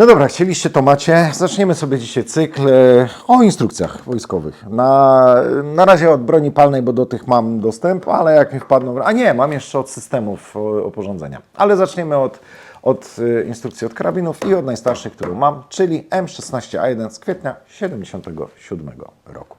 No dobra, chcieliście to macie. Zaczniemy sobie dzisiaj cykl e, o instrukcjach wojskowych. Na, na razie od broni palnej, bo do tych mam dostęp, ale jak mi wpadną. A nie, mam jeszcze od systemów oporządzenia. Ale zaczniemy od, od e, instrukcji od karabinów i od najstarszej, którą mam, czyli M16A1 z kwietnia 77 roku.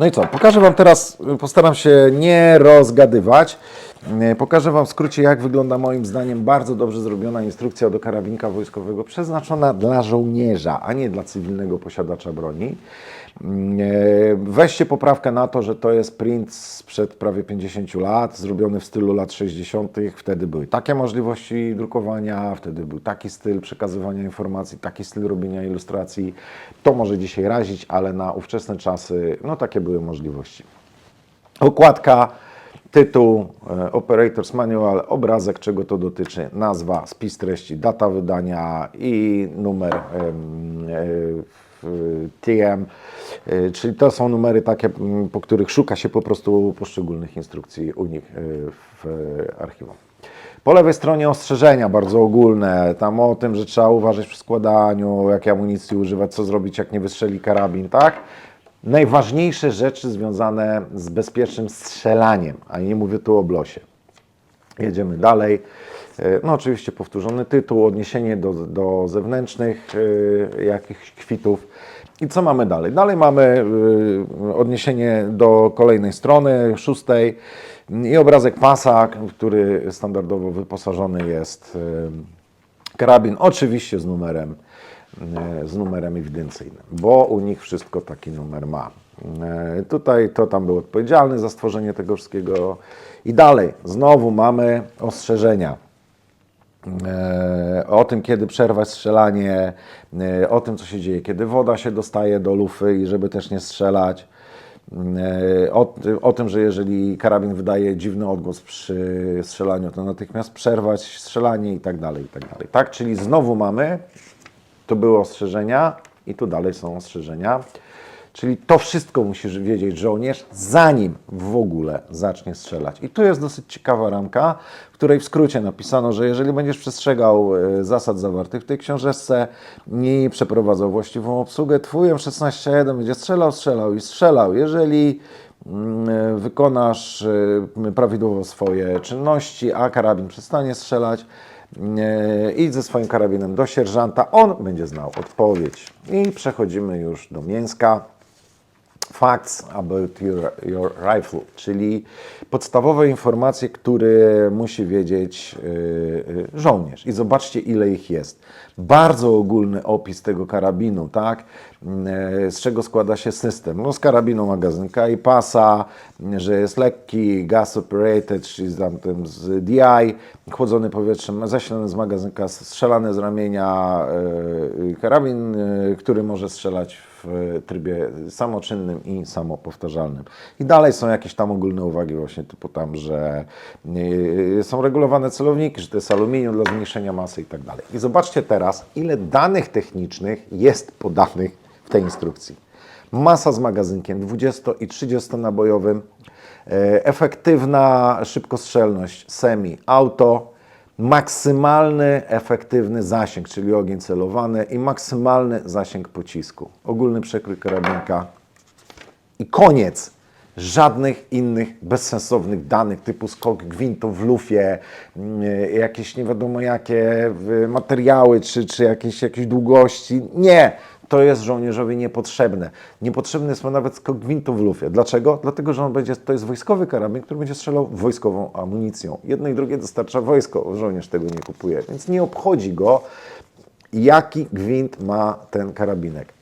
No i co? Pokażę Wam teraz, postaram się nie rozgadywać. E, Pokażę Wam w skrócie, jak wygląda moim zdaniem bardzo dobrze zrobiona instrukcja do karabinka wojskowego, przeznaczona dla żołnierza, a nie dla cywilnego posiadacza broni. Mm, e, Weźcie poprawkę na to, że to jest print sprzed prawie 50 lat, zrobiony w stylu lat 60. Wtedy były takie możliwości drukowania, wtedy był taki styl przekazywania informacji, taki styl robienia ilustracji. To może dzisiaj razić, ale na ówczesne czasy no takie były możliwości. Okładka, tytuł, e, Operators Manual, obrazek, czego to dotyczy, nazwa, spis treści, data wydania i numer em, e, TM, e, czyli to są numery takie, po których szuka się po prostu poszczególnych instrukcji u nich w archiwum. Po lewej stronie ostrzeżenia bardzo ogólne, tam o tym, że trzeba uważać przy składaniu, jakiej amunicji używać, co zrobić, jak nie wystrzeli karabin, tak? Najważniejsze rzeczy związane z bezpiecznym strzelaniem, a nie mówię tu o blosie. Jedziemy dalej. E, No oczywiście powtórzony tytuł, odniesienie do, do zewnętrznych e, jakichś kwitów. I co mamy dalej? Dalej mamy e, odniesienie do kolejnej strony, szóstej i obrazek pasa, który standardowo wyposażony jest e, karabin, oczywiście z numerem, z numerem ewidencyjnym, bo u nich wszystko taki numer ma. E, Tutaj to tam był odpowiedzialny za stworzenie tego wszystkiego. I dalej, znowu mamy ostrzeżenia. E, o tym, kiedy przerwać strzelanie, e, o tym, co się dzieje, kiedy woda się dostaje do lufy i żeby też nie strzelać. E, O, o tym, że jeżeli karabin wydaje dziwny odgłos przy strzelaniu, to natychmiast przerwać strzelanie i tak dalej, i tak dalej. Tak, czyli znowu mamy, to były ostrzeżenia i tu dalej są ostrzeżenia. Czyli to wszystko musisz wiedzieć żołnierz, zanim w ogóle zacznie strzelać. I tu jest dosyć ciekawa ramka, w której w skrócie napisano, że jeżeli będziesz przestrzegał e, zasad zawartych w tej książeczce i przeprowadzał właściwą obsługę, twój M16-1 będzie strzelał, strzelał i strzelał. Jeżeli mm, e, wykonasz e, prawidłowo swoje czynności, a karabin przestanie strzelać, idź ze swoim karabinem do sierżanta, on będzie znał odpowiedź. I przechodzimy już do mięska. Facts about your, your rifle, czyli podstawowe informacje, które musi wiedzieć yy, yy, żołnierz. I zobaczcie, ile ich jest. Bardzo ogólny opis tego karabinu, tak? Yy, z czego składa się system. No, z karabinu magazynka i pasa, że jest lekki, gas operated, czyli tam tym z DI, chłodzony powietrzem, zasilany z magazynka, strzelany z ramienia, karabin, który może strzelać w trybie samoczynnym i samopowtarzalnym. I dalej są jakieś tam ogólne uwagi właśnie typu tam, że yy, są regulowane celowniki, że to jest aluminium dla zmniejszenia masy i tak dalej. I zobaczcie teraz, ile danych technicznych jest podanych w tej instrukcji. Masa z magazynkiem 20 i 30 nabojowym, e, efektywna szybkostrzelność semi, auto, maksymalny efektywny zasięg, czyli ogień celowany i maksymalny zasięg pocisku. Ogólny przekrój karabinka i koniec. Żadnych innych bezsensownych danych typu skok gwintu w lufie, mm, jakieś nie wiadomo jakie materiały czy, czy jakieś, jakieś długości. Nie! To jest żołnierzowi niepotrzebne. Niepotrzebny jest mu nawet skok w lufie. Dlaczego? Dlatego, że on będzie, to jest wojskowy karabin, który będzie strzelał wojskową amunicją. Jedno i drugie dostarcza wojsko. Żołnierz tego nie kupuje, więc nie obchodzi go, jaki gwint ma ten karabinek.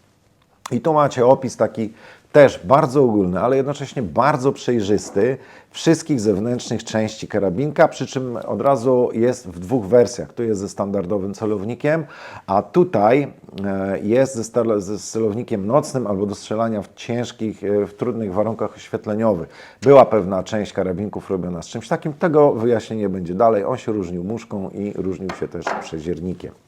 I tu macie opis taki też bardzo ogólny, ale jednocześnie bardzo przejrzysty wszystkich zewnętrznych części karabinka, przy czym od razu jest w dwóch wersjach. Tu jest ze standardowym celownikiem, a tutaj e, jest ze, ze celownikiem nocnym albo do strzelania w ciężkich, e, w trudnych warunkach oświetleniowych. Była pewna część karabinków robiona z czymś takim, tego wyjaśnienie będzie dalej. On się różnił muszką i różnił się też przeziernikiem.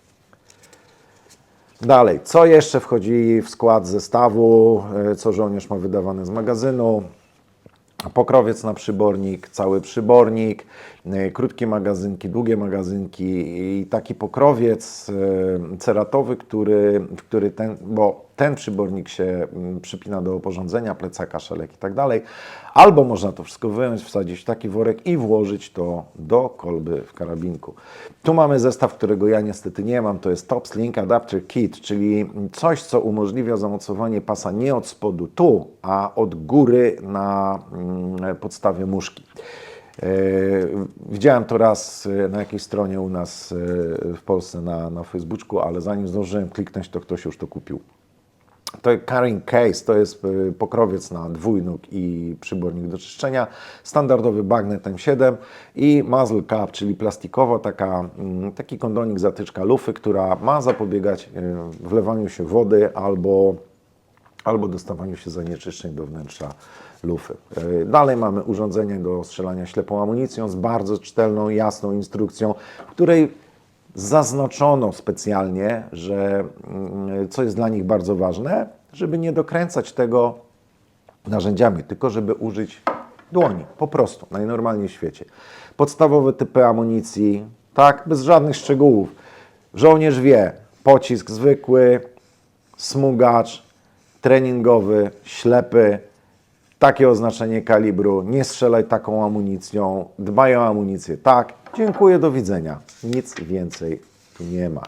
Dalej, co jeszcze wchodzi w skład zestawu, e, co żołnierz ma wydawane z magazynu? pokrowiec na przybornik, cały przybornik, krótkie magazynki, długie magazynki i taki pokrowiec y, ceratowy, który, który ten, bo ten przybornik się mm, przypina do oporządzenia, plecaka, szelek i tak dalej, albo można to wszystko wyjąć, wsadzić w taki worek i włożyć to do kolby w karabinku. Tu mamy zestaw, którego ja niestety nie mam, to jest Tops Link Adapter Kit, czyli coś, co umożliwia zamocowanie pasa nie od spodu tu, a od góry na mm, podstawie muszki. E, Widziałem to raz e, na jakiejś stronie u nas e, w Polsce na, na Facebooku, ale zanim zdążyłem kliknąć, to ktoś już to kupił. To carrying case to jest pokrowiec na dwójnóg i przybornik do czyszczenia, standardowy bagnet M7 i muzzle cap, czyli plastikowa taka, mm, taki kondonik zatyczka lufy, która ma zapobiegać wlewaniu się wody albo, albo dostawaniu się zanieczyszczeń do wnętrza lufy. Y, Dalej mamy urządzenie do strzelania ślepą amunicją z bardzo czytelną, jasną instrukcją, w której zaznaczono specjalnie, że mm, co jest dla nich bardzo ważne, żeby nie dokręcać tego narzędziami, tylko żeby użyć dłoni, po prostu, najnormalniej w świecie. Podstawowe typy amunicji, tak, bez żadnych szczegółów. Żołnierz wie, pocisk zwykły, smugacz, treningowy, ślepy, takie oznaczenie kalibru, nie strzelaj taką amunicją, dbaj o amunicję, tak, dziękuję, do widzenia. Nic więcej tu nie ma.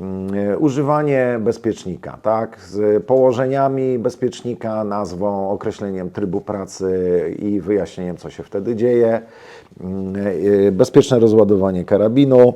Mm, Używanie bezpiecznika, tak, z położeniami bezpiecznika, nazwą, określeniem trybu pracy i wyjaśnieniem, co się wtedy dzieje. Mm, e, Bezpieczne rozładowanie karabinu,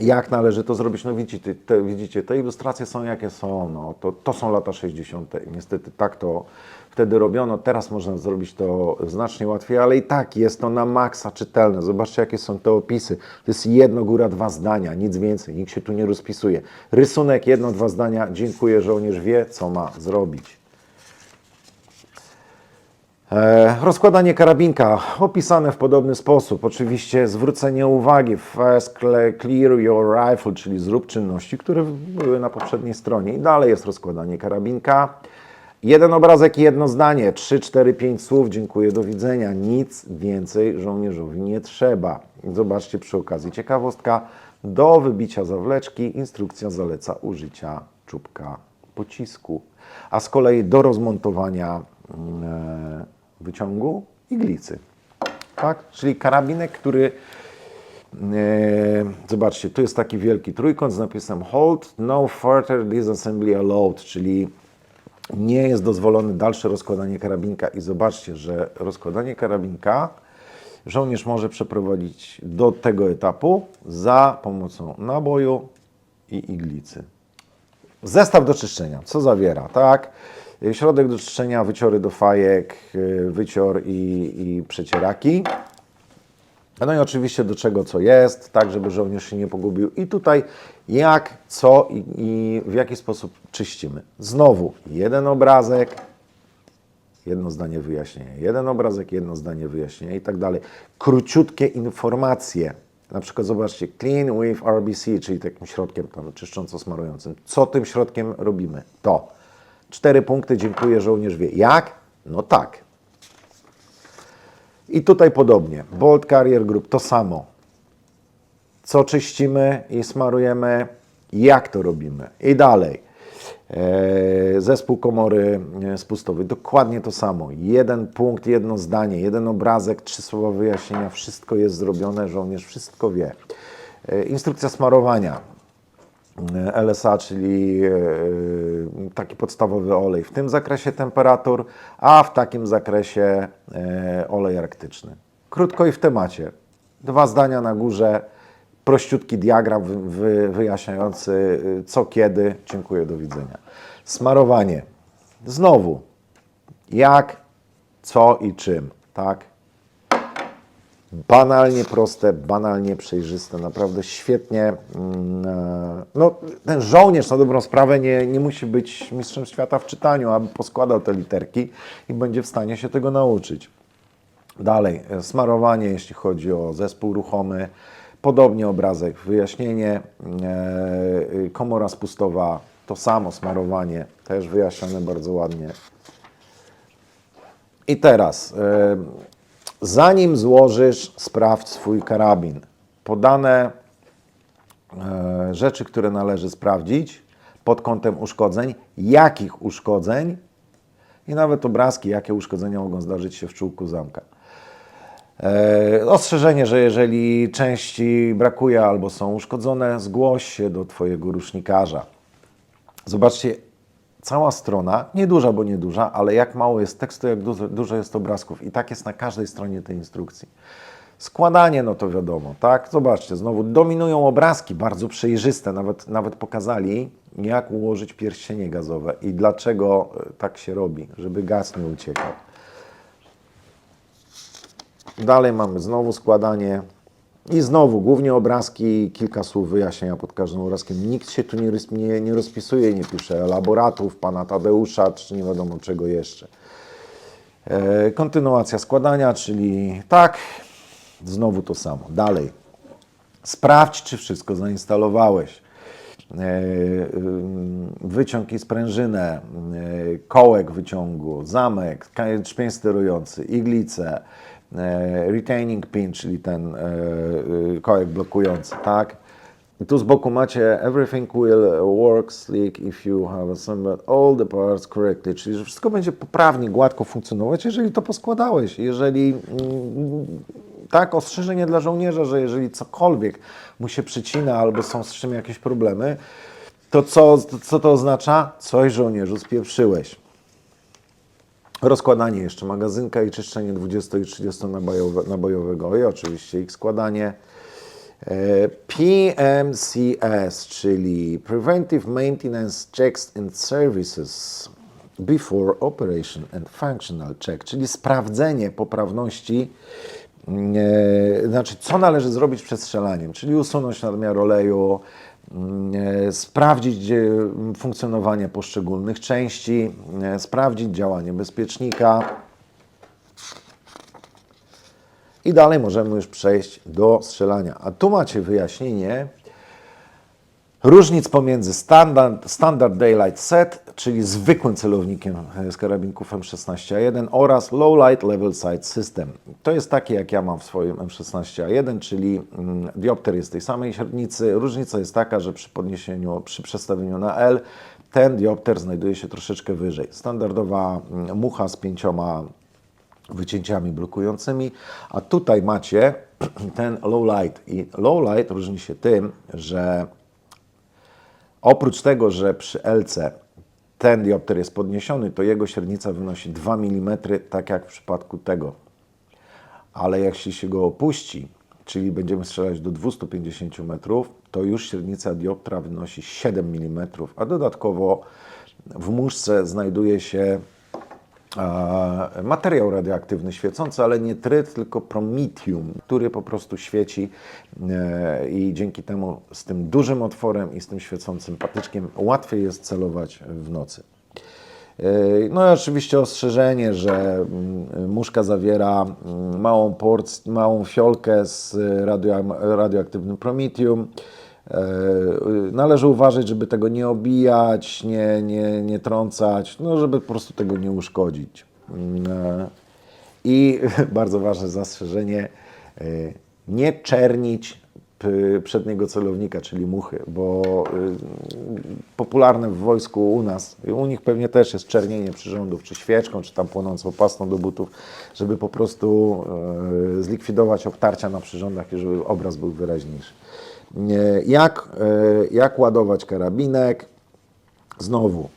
jak należy to zrobić? No widzicie, te, widzicie, te ilustracje są jakie są. No, to, to są lata 60. I niestety tak to wtedy robiono. Teraz można zrobić to znacznie łatwiej, ale i tak jest to na maksa czytelne. Zobaczcie, jakie są te opisy. To jest jedno, góra, dwa zdania, nic więcej. Nikt się tu nie rozpisuje. Rysunek, jedno, dwa zdania. Dziękuję, żołnierz wie, co ma zrobić. E, Rozkładanie karabinka opisane w podobny sposób. Oczywiście zwrócenie uwagi. First cle- clear your rifle, czyli zrób czynności, które były na poprzedniej stronie. I dalej jest rozkładanie karabinka. Jeden obrazek, jedno zdanie. 3, 4, 5 słów. Dziękuję, do widzenia. Nic więcej żołnierzowi nie trzeba. Zobaczcie przy okazji ciekawostka. Do wybicia zawleczki instrukcja zaleca użycia czubka pocisku. A z kolei do rozmontowania mm, e, wyciągu iglicy. Tak? Czyli karabinek, który e, zobaczcie, tu jest taki wielki trójkąt z napisem hold, no further disassembly allowed, czyli nie jest dozwolone dalsze rozkładanie karabinka i zobaczcie, że rozkładanie karabinka żołnierz może przeprowadzić do tego etapu za pomocą naboju i iglicy. Zestaw do czyszczenia. Co zawiera? Tak. Środek do czyszczenia, wyciory do fajek, wycior i, i przecieraki. No i oczywiście do czego co jest, tak żeby żołnierz się nie pogubił. I tutaj jak, co i, i w jaki sposób czyścimy. Znowu jeden obrazek, jedno zdanie wyjaśnienia, jeden obrazek, jedno zdanie wyjaśnienia i tak dalej. Króciutkie informacje. Na przykład zobaczcie, clean with RBC, czyli takim środkiem tam czyszcząco-smarującym. Co tym środkiem robimy? To. Cztery punkty, dziękuję, żołnierz wie. Jak? No tak. I tutaj podobnie. Bolt Carrier Group to samo. Co czyścimy i smarujemy, jak to robimy. I dalej. Eee, Zespół komory e, spustowej, dokładnie to samo. Jeden punkt, jedno zdanie, jeden obrazek, trzy słowa wyjaśnienia, wszystko jest zrobione, żołnierz wszystko wie. E, Instrukcja smarowania. E, LSA, czyli e, taki podstawowy olej. W tym zakresie temperatur, a w takim zakresie e, olej arktyczny. Krótko i w temacie. Dwa zdania na górze, prościutki diagram wy, wy, wyjaśniający y, co, kiedy. Dziękuję, do widzenia. Smarowanie. Znowu, jak, co i czym, tak? Banalnie proste, banalnie przejrzyste, naprawdę świetnie. mm, e, No, ten żołnierz na dobrą sprawę nie, nie musi być mistrzem świata w czytaniu, aby poskładał te literki i będzie w stanie się tego nauczyć. Dalej, e, smarowanie, jeśli chodzi o zespół ruchomy. Podobnie obrazek, wyjaśnienie. e, Komora spustowa, to samo smarowanie, też wyjaśnione bardzo ładnie. I teraz, zanim złożysz, sprawdź swój karabin. Podane e, rzeczy, które należy sprawdzić pod kątem uszkodzeń, jakich uszkodzeń i nawet obrazki, jakie uszkodzenia mogą zdarzyć się w czółku zamka. E, Ostrzeżenie, że jeżeli części brakuje albo są uszkodzone, zgłoś się do Twojego rusznikarza. Zobaczcie, cała strona, nieduża, bo nieduża, ale jak mało jest tekstu, jak dużo, dużo jest obrazków. I tak jest na każdej stronie tej instrukcji. Składanie, no to wiadomo, tak? Zobaczcie, znowu dominują obrazki, bardzo przejrzyste, nawet, nawet pokazali, jak ułożyć pierścienie gazowe i dlaczego e, tak się robi, żeby gaz nie uciekał. Dalej mamy znowu składanie i znowu głównie obrazki, kilka słów wyjaśnienia pod każdym obrazkiem. Nikt się tu nie, nie, nie rozpisuje nie pisze elaboratów pana Tadeusza, czy nie wiadomo czego jeszcze. E, kontynuacja składania, czyli tak, znowu to samo. Dalej. Sprawdź, czy wszystko zainstalowałeś. E, Wyciąg i sprężynę, e, kołek wyciągu, zamek, czpień sterujący, iglice, retaining pin, czyli ten e, e, kołek blokujący, tak? I tu z boku macie everything will work slick if you have assembled all the parts correctly, czyli że wszystko będzie poprawnie, gładko funkcjonować, jeżeli to poskładałeś. Jeżeli mm, tak, ostrzeżenie dla żołnierza, że jeżeli cokolwiek mu się przycina albo są z czym jakieś problemy, to co, co to oznacza? Coś żołnierzu spieprzyłeś. Rozkładanie jeszcze magazynka i czyszczenie 20 i 30 nabojowe, nabojowego i oczywiście ich składanie. E, PMCS, czyli Preventive Maintenance Checks and Services Before Operation and Functional Check, czyli sprawdzenie poprawności, mm, e, znaczy co należy zrobić przed strzelaniem, czyli usunąć nadmiar oleju, sprawdzić e, funkcjonowanie poszczególnych części, e, sprawdzić działanie bezpiecznika, i dalej możemy już przejść do strzelania. A tu macie wyjaśnienie różnic pomiędzy standard, standard Daylight Set, czyli zwykłym celownikiem z karabinków M16A1 oraz Low Light Level Sight System. To jest takie, jak ja mam w swoim M16A1, czyli mm, diopter jest tej samej średnicy. Różnica jest taka, że przy podniesieniu, przy przestawieniu na L, ten diopter znajduje się troszeczkę wyżej. Standardowa mm, mucha z pięcioma wycięciami blokującymi, a tutaj macie ten low light i low light różni się tym, że oprócz tego, że przy LC ten diopter jest podniesiony, to jego średnica wynosi 2 mm, tak jak w przypadku tego. Ale jeśli się go opuści, czyli będziemy strzelać do 250 metrów, to już średnica dioptra wynosi 7 mm, a dodatkowo w muszce znajduje się materiał radioaktywny świecący, ale nie tryt, tylko prometium, który po prostu świeci e, i dzięki temu z tym dużym otworem i z tym świecącym patyczkiem łatwiej jest celować w nocy. E, No i oczywiście ostrzeżenie, że mm, muszka zawiera mm, małą, porc- małą fiolkę z radio, radioaktywnym prometium. E, Należy uważać, żeby tego nie obijać, nie, nie, nie trącać, no żeby po prostu tego nie uszkodzić. Mm, e, I bardzo ważne zastrzeżenie, e, nie czernić przedniego celownika, czyli muchy, bo y, popularne w wojsku u nas, u nich pewnie też jest czernienie przyrządów, czy świeczką, czy tam płonącą pastą do butów, żeby po prostu e, zlikwidować obtarcia na przyrządach i żeby obraz był wyraźniejszy. Nie, Jak, jak ładować karabinek? Znowu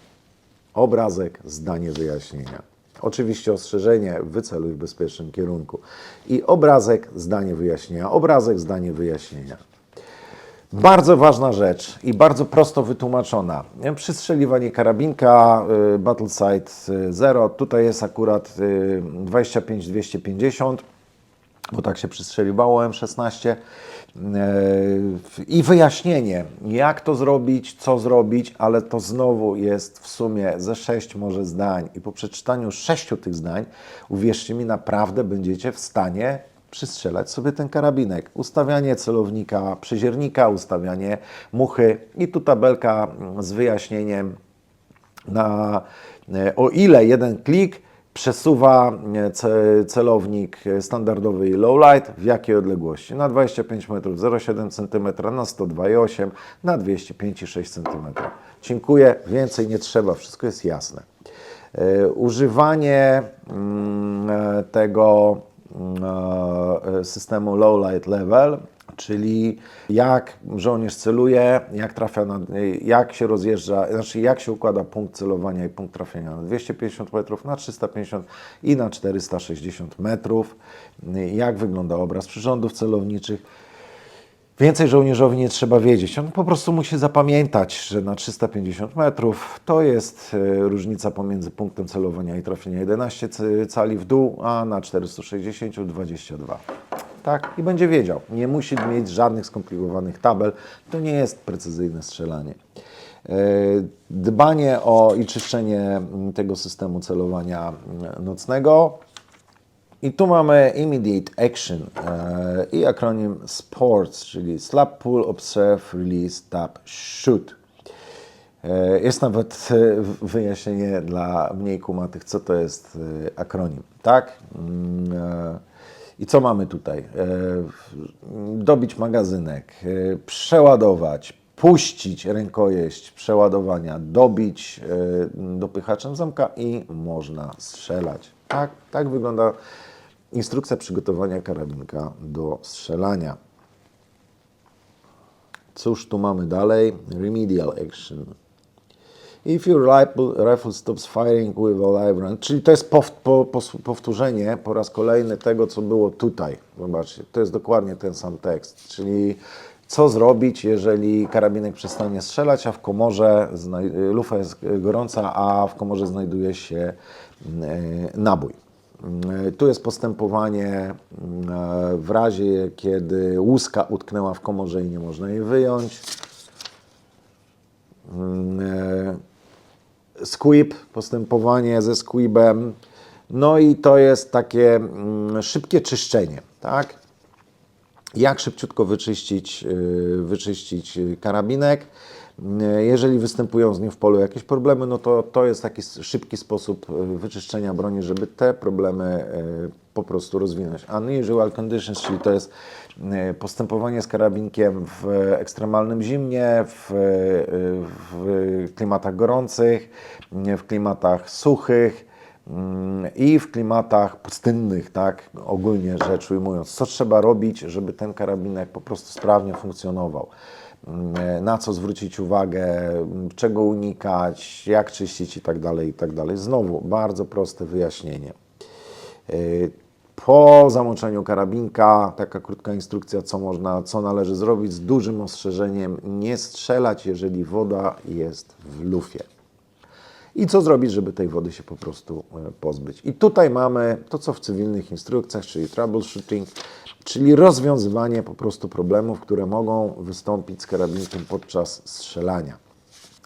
obrazek, zdanie wyjaśnienia. Oczywiście ostrzeżenie, wyceluj w bezpiecznym kierunku. I obrazek, zdanie wyjaśnienia. Obrazek, zdanie wyjaśnienia. Bardzo ważna rzecz i bardzo prosto wytłumaczona. Przystrzeliwanie karabinka y, Battle Sight 0. Tutaj jest akurat y, 25-250 bo tak się przystrzeliwało M16. Yy, I wyjaśnienie, jak to zrobić, co zrobić, ale to znowu jest w sumie ze sześć może zdań. I po przeczytaniu sześciu tych zdań, uwierzcie mi, naprawdę będziecie w stanie przystrzelać sobie ten karabinek. Ustawianie celownika, przyziernika, ustawianie muchy i tu tabelka z wyjaśnieniem na e, o ile jeden klik przesuwa e, ce- celownik standardowy i low light w jakiej odległości? Na 25 metrów 0,7 cm, na 102,8 na 205,6 cm. Dziękuję, więcej nie trzeba, wszystko jest jasne. E, Używanie mm, e, tego mm, systemu low light level, czyli jak żołnierz celuje, jak trafia na, jak się rozjeżdża, znaczy jak się układa punkt celowania i punkt trafienia na 250 metrów, na 350 i na 460 metrów, jak wygląda obraz przyrządów celowniczych. Więcej żołnierzowi nie trzeba wiedzieć. On po prostu musi zapamiętać, że na 350 metrów to jest e, różnica pomiędzy punktem celowania i trafienia 11 c- cali w dół, a na 460 22. Tak? I będzie wiedział. Nie musi mieć żadnych skomplikowanych tabel. To nie jest precyzyjne strzelanie. E, Dbanie o i czyszczenie mm, tego systemu celowania mm, nocnego i tu mamy Immediate Action e, i akronim SPORTS, czyli Slap, Pull, Observe, Release, Tap, Shoot. E, Jest nawet wyjaśnienie dla mniej kumatych, co to jest akronim, tak? I co mamy tutaj? E, Dobić magazynek, e, przeładować, puścić rękojeść przeładowania, dobić e, dopychaczem zamka i można strzelać. Tak, tak wygląda instrukcja przygotowania karabinka do strzelania. Cóż tu mamy dalej? Remedial action. If your rifle, stops firing with a live round, czyli to jest pow, po, powtórzenie po raz kolejny tego, co było tutaj. Zobaczcie, to jest dokładnie ten sam tekst, czyli co zrobić, jeżeli karabinek przestanie strzelać, a w komorze, lufa jest gorąca, a w komorze znajduje się e, nabój. E, Tu jest postępowanie e, w razie, kiedy łuska utknęła w komorze i nie można jej wyjąć. Squib, postępowanie ze squibem. No i to jest takie mm, szybkie czyszczenie, tak? Jak szybciutko wyczyścić, yy, wyczyścić yy, karabinek. Yy, Jeżeli występują z nim w polu jakieś problemy, no to to jest taki szybki sposób yy, wyczyszczenia broni, żeby te problemy yy, po prostu rozwinąć. Unusual conditions, czyli to jest postępowanie z karabinkiem w ekstremalnym zimnie, w, w klimatach gorących, w klimatach suchych, Mm, i w klimatach pustynnych, tak, ogólnie rzecz ujmując, co trzeba robić, żeby ten karabinek po prostu sprawnie funkcjonował, na co zwrócić uwagę, mm, czego unikać, jak czyścić i tak dalej, i tak. Znowu, bardzo proste wyjaśnienie. Yy, Po zamoczeniu karabinka, taka krótka instrukcja, co można, co należy zrobić, z dużym ostrzeżeniem, nie strzelać, jeżeli woda jest w lufie i co zrobić, żeby tej wody się po prostu e, pozbyć. I tutaj mamy to, co w cywilnych instrukcjach, czyli troubleshooting, czyli rozwiązywanie po prostu problemów, które mogą wystąpić z karabinkiem podczas strzelania.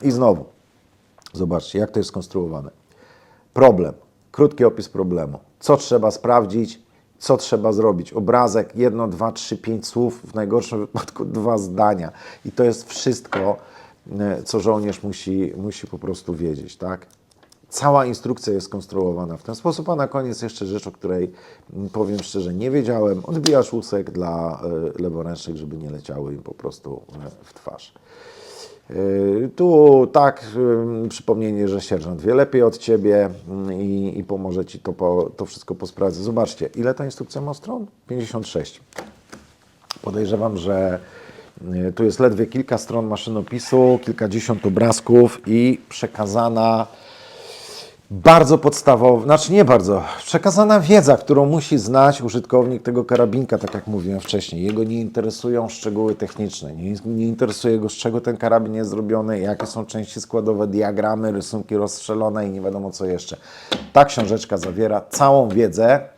I znowu, zobaczcie, jak to jest skonstruowane. Problem, krótki opis problemu. Co trzeba sprawdzić, co trzeba zrobić. Obrazek, jedno, dwa, trzy, pięć słów, w najgorszym wypadku dwa zdania. I to jest wszystko, e, co żołnierz musi, musi po prostu wiedzieć, tak? Cała instrukcja jest skonstruowana w ten sposób, a na koniec jeszcze rzecz, o której mm, powiem szczerze nie wiedziałem. Odbijasz łusek dla e, leworęcznych, żeby nie leciały im po prostu e, w twarz. Yy, Tu tak, przypomnienie, że sierżant wie lepiej od Ciebie mm, i, i pomoże Ci to, po, to wszystko posprawdzić. Zobaczcie, ile ta instrukcja ma stron? 56. Podejrzewam, że y, tu jest ledwie kilka stron maszynopisu, kilkadziesiąt obrazków i przekazana bardzo podstawowa, znaczy nie bardzo, przekazana wiedza, którą musi znać użytkownik tego karabinka, tak jak mówiłem wcześniej. Jego nie interesują szczegóły techniczne, nie, nie interesuje go, z czego ten karabin jest zrobiony, jakie są części składowe, diagramy, rysunki rozstrzelone i nie wiadomo co jeszcze. Ta książeczka zawiera całą wiedzę,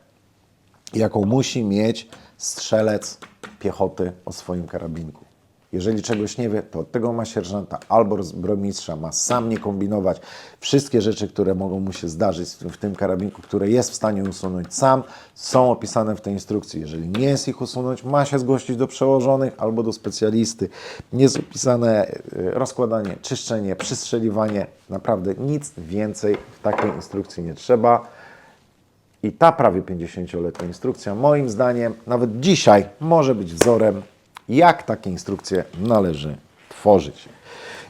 jaką musi mieć strzelec piechoty o swoim karabinku. Jeżeli czegoś nie wie, to od tego ma sierżanta albo zbrojmistrza, ma sam nie kombinować. Wszystkie rzeczy, które mogą mu się zdarzyć w tym- karabinku, które jest w stanie usunąć sam, są opisane w tej instrukcji. Jeżeli nie jest ich usunąć, ma się zgłosić do przełożonych albo do specjalisty. Jest opisane y, rozkładanie, czyszczenie, przystrzeliwanie. Naprawdę nic więcej w takiej instrukcji nie trzeba. I ta prawie 50-letnia instrukcja, moim zdaniem, nawet dzisiaj może być wzorem, jak takie instrukcje należy tworzyć.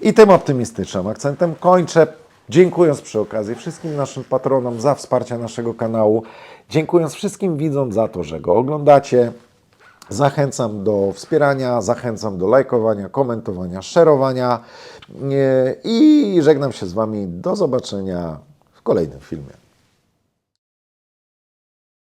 I tym optymistycznym akcentem kończę, dziękując przy okazji wszystkim naszym patronom za wsparcie naszego kanału, dziękując wszystkim widzom za to, że go oglądacie. Zachęcam do wspierania, zachęcam do lajkowania, komentowania, szerowania Nie- i żegnam się z Wami. Do zobaczenia w kolejnym filmie.